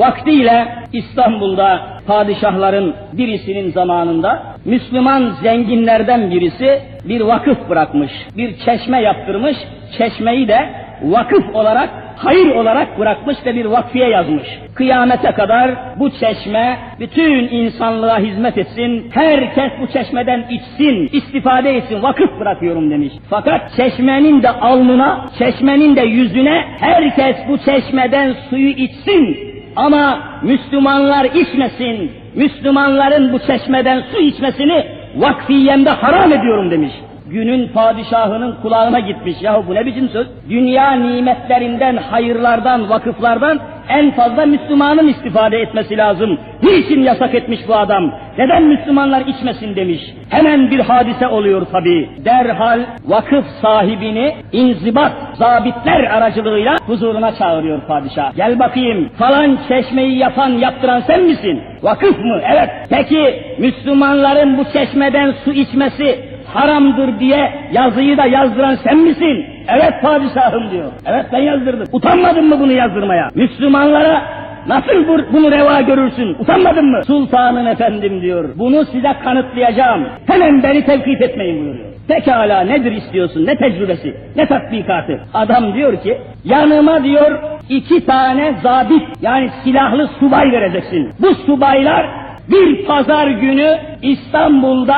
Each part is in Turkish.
Vaktiyle İstanbul'da padişahların birisinin zamanında Müslüman zenginlerden birisi bir vakıf bırakmış, bir çeşme yaptırmış, çeşmeyi de vakıf olarak, hayır olarak bırakmış ve bir vakfiye yazmış. Kıyamete kadar bu çeşme bütün insanlığa hizmet etsin, herkes bu çeşmeden içsin, istifade etsin, vakıf bırakıyorum demiş. Fakat çeşmenin de alnına, çeşmenin de yüzüne herkes bu çeşmeden suyu içsin. Ama Müslümanlar içmesin, Müslümanların bu çeşmeden su içmesini vakfiyemde haram ediyorum demiş. Günün padişahının kulağına gitmiş. Yahu bu ne biçim söz? Dünya nimetlerinden, hayırlardan, vakıflardan en fazla Müslümanın istifade etmesi lazım. Niçin yasak etmiş bu adam? Neden Müslümanlar içmesin demiş. Hemen bir hadise oluyor tabi. Derhal vakıf sahibini inzibat, zabitler aracılığıyla huzuruna çağırıyor padişah. Gel bakayım falan çeşmeyi yapan, yaptıran sen misin? Vakıf mı? Evet. Peki Müslümanların bu çeşmeden su içmesi haramdır diye yazıyı da yazdıran sen misin? Evet padişahım diyor. Evet ben yazdırdım. Utanmadın mı bunu yazdırmaya? Müslümanlara nasıl bu- bunu reva görürsün? Utanmadın mı? Sultanın efendim diyor. Bunu size kanıtlayacağım. Hemen beni tevkif etmeyin buyuruyor. Pekala nedir istiyorsun? Ne tecrübesi? Ne tatbikatı? Adam diyor ki yanıma diyor iki tane zabit yani silahlı subay vereceksin. Bu subaylar bir pazar günü İstanbul'da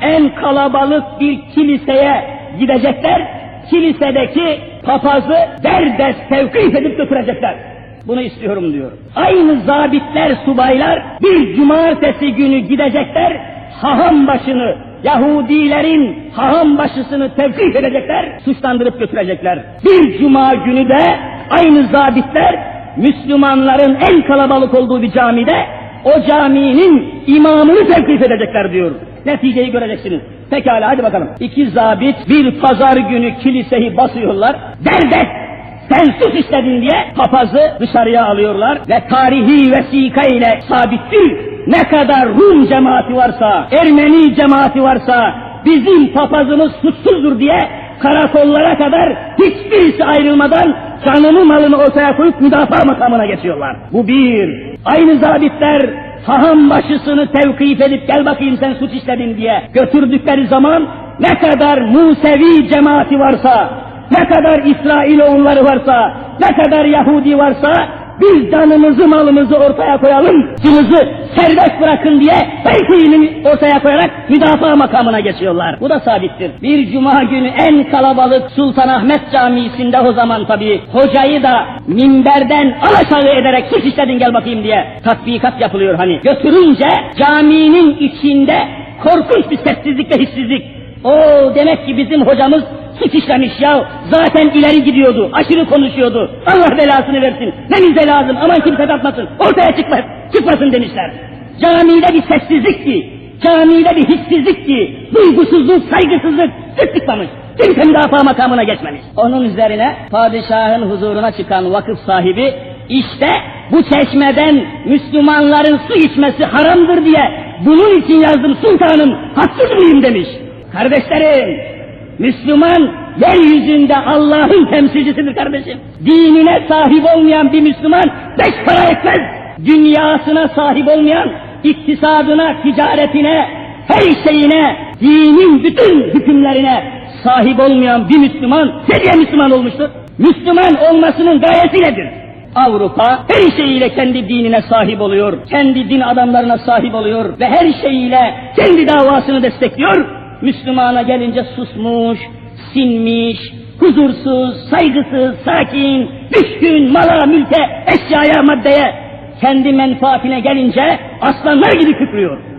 en kalabalık bir kiliseye gidecekler. Kilisedeki papazı derdest tevkif edip götürecekler. Bunu istiyorum diyor. Aynı zabitler, subaylar bir cumartesi günü gidecekler. Haham başını, Yahudilerin haham başısını tevkif edecekler, suçlandırıp götürecekler. Bir cuma günü de aynı zabitler Müslümanların en kalabalık olduğu bir camide o caminin imamını tevkif edecekler diyor. Neticeyi göreceksiniz. Pekala hadi bakalım. İki zabit bir pazar günü kiliseyi basıyorlar. Derdest sen sus istedin diye papazı dışarıya alıyorlar ve tarihi vesika ile sabittir. Ne kadar Rum cemaati varsa, Ermeni cemaati varsa bizim papazımız suçsuzdur diye karakollara kadar hiçbirisi ayrılmadan canını malını ortaya koyup müdafaa makamına geçiyorlar. Bu bir. Aynı zabitler haham başısını tevkif edip gel bakayım sen suç işledin diye götürdükleri zaman ne kadar Musevi cemaati varsa, ne kadar İsrailoğulları varsa, ne kadar Yahudi varsa biz canımızı malımızı ortaya koyalım, cımızı serbest bırakın diye tevkifini ortaya koyarak müdafaa makamına geçiyorlar. Bu da sabittir. Bir cuma günü en kalabalık Sultanahmet Camii'sinde o zaman tabii hocayı da minberden alaşağı ederek suç işledin gel bakayım diye tatbikat yapılıyor hani. Götürünce caminin içinde korkunç bir sessizlik ve hissizlik. O demek ki bizim hocamız işlemiş ya. Zaten ileri gidiyordu, aşırı konuşuyordu. Allah belasını versin. Ne bize lazım, aman kimse kalkmasın, ortaya çıkmaz, çıkmasın demişler. Camide bir sessizlikti, camide bir hissizlikti, duygusuzluk, saygısızlık, tıklamış. Kimse müdafaa makamına geçmemiş. Onun üzerine padişahın huzuruna çıkan vakıf sahibi işte bu çeşmeden Müslümanların su içmesi haramdır diye bunun için yazdım sultanım haksız mıyım demiş. Kardeşlerim Müslüman yeryüzünde Allah'ın temsilcisidir kardeşim. Dinine sahip olmayan bir Müslüman beş para etmez. Dünyasına sahip olmayan iktisadına, ticaretine, her şeyine, dinin bütün hükümlerine sahip olmayan bir Müslüman ne diye Müslüman olmuştur? Müslüman olmasının gayesi nedir? Avrupa her şeyiyle kendi dinine sahip oluyor, kendi din adamlarına sahip oluyor ve her şeyiyle kendi davasını destekliyor. Müslümana gelince susmuş, sinmiş, huzursuz, saygısız, sakin, düşkün mala, mülke, eşyaya, maddeye, kendi menfaatine gelince aslanlar gibi kükrüyor.